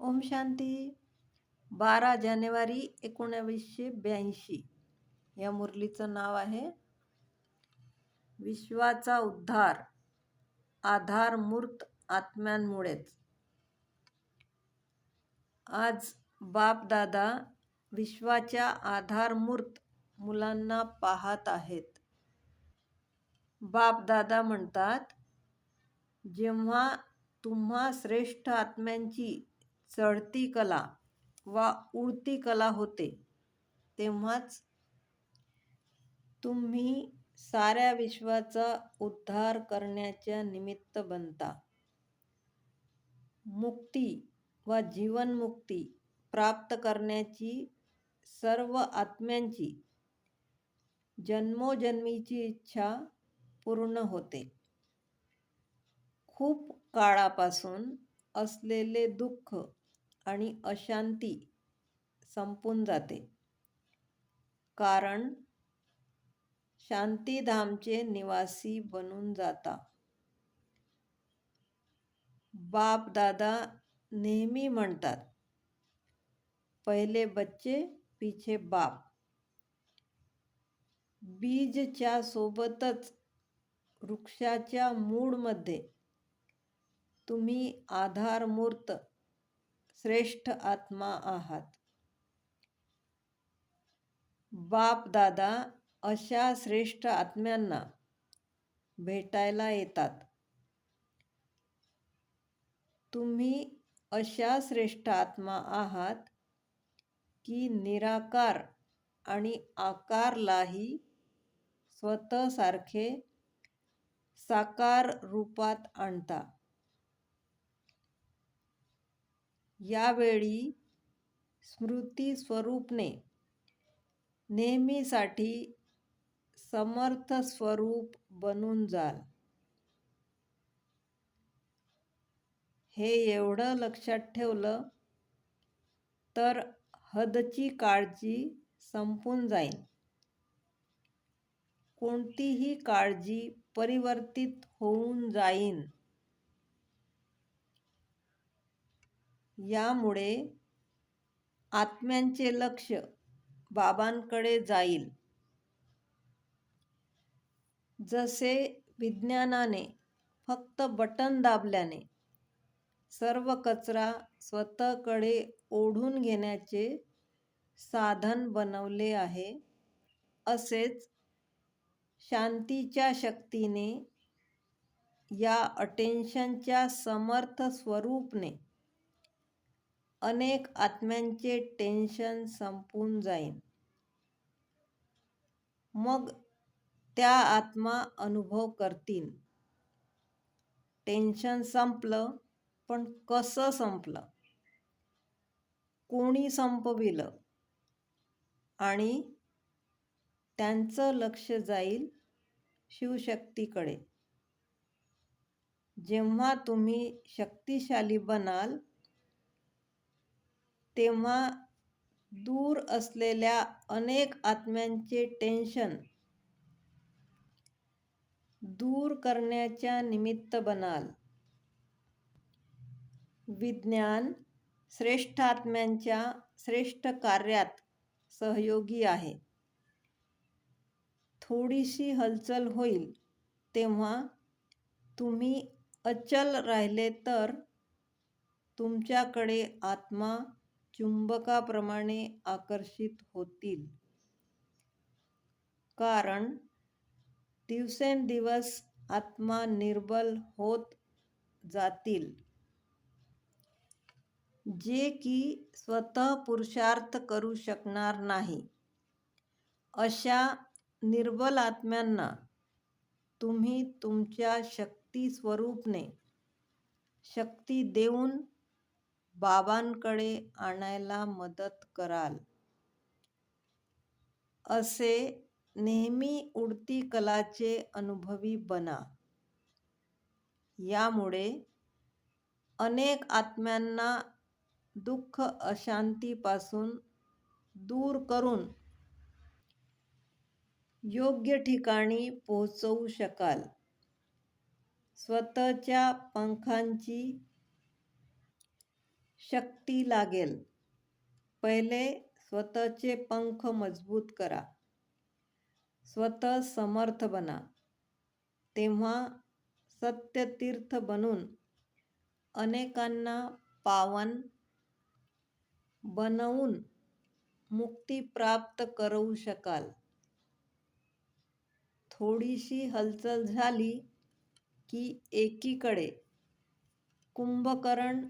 ओम शांती. बारा जानेवारी एकोणावीसशे ब्याऐंशी. या मुरलीचं नाव आहे विश्वाचा उद्धार आधार मूर्त आत्म्यांमुळेच. आज बापदादा विश्वाच्या आधारमूर्त मुलांना पाहत आहेत. बापदादा म्हणतात जेव्हा तुम्हा श्रेष्ठ आत्म्यांची चढती कला वा उडती कला होते तेव्हाच तुम्ही साऱ्या विश्वाचा उद्धार करण्याच्या निमित्त बनता. मुक्ती व जीवनमुक्ती प्राप्त करण्याची सर्व आत्म्यांची जन्मोजन्मीची इच्छा पूर्ण होते. खूप काळापासून असलेले दुःख आणि अशांती संपून जाते. कारण शांतीधामचे निवासी बनून जाता. बाप दादा नेहमी म्हणतात पहिले बच्चे पिछे बाप. बीजच्या सोबतच वृक्षाच्या मूळमध्ये तुम्ही आधारमूर्त श्रेष्ठ आत्मा आहात. बाप दादा अशा श्रेष्ठ आत्म्यांना भेटायला येतात. तुम्ही अशा श्रेष्ठ आत्मा आहात की निराकार आणि आकारलाही स्वतःसारखे साकार रूपात आणता. यावेळी स्मृती स्वरूपने नेहमीसाठी समर्थ स्वरूप बनून जाल. हे एवढं लक्षात ठेवलं तर हदची काळजी संपून जाईल कोणतीही काळजी परिवर्तित होऊन जाईन. यामुळे आत्म्यांचे लक्ष बाबांकडे जाईल. जसे विज्ञानाने फक्त बटन दाबल्याने सर्व कचरा स्वतःकडे ओढून घेण्याचे साधन बनवले आहे असेच शांतीच्या शक्तीने या अटेन्शनच्या समर्थ स्वरूपने अनेक आत्म्यांचे टेन्शन संपून जाईन. मग त्या आत्मा अनुभव करतील. टेन्शन संपलं पण कसं संपलं? कोणी संपविलं? आणि त्यांचं लक्ष जाईल शिवशक्तीकडे. जेव्हा तुम्ही शक्तिशाली बनाल तेव्हा दूर असलेल्या अनेक आत्म्यांचे टेन्शन दूर करण्याच्या निमित्त बनाल. विज्ञान श्रेष्ठ आत्म्यांच्या श्रेष्ठ कार्यात सहयोगी आहे. थोडीशी हलचल होईल तेव्हा तुम्ही अचल राहिले तर तुमच्याकडे आत्मा चुंबकाप्रमाणे आकर्षित होतील. कारण दिवसेंदिवस आत्मा निर्बल होत जातील. जे की स्वतः पुरुषार्थ करू शकणार नाही. अशा निर्बल आत्म्यांना तुम्ही तुमच्या शक्ती स्वरूपने शक्ती देऊन बाबांकडे आणायला मदत कराल. असे नेहमी उडती कलाचे अनुभवी बना. यामुळे अनेक आत्म्यांना दुःख अशांतीपासून दूर करून योग्य ठिकाणी पोहोचवू शकाल. स्वतःच्या पंखांची शक्ती लागेल. पहिले स्वतःचे पंख मजबूत करा. स्वतः समर्थ बना. तेव्हा सत्यतीर्थ बनून अनेकांना पावन बनवून मुक्ती प्राप्त करू शकाल. थोडीशी हलचल झाली की एकीकडे कुंभकर्ण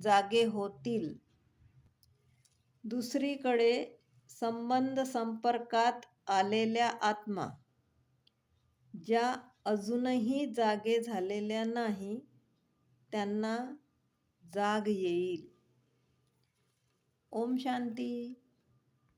जागे होतील. दुसरीकडे संबंध संपर्कात आलेल्या आत्मा ज्या अजूनही जागे झालेल्या नाही त्यांना जाग येईल. ओम शांती.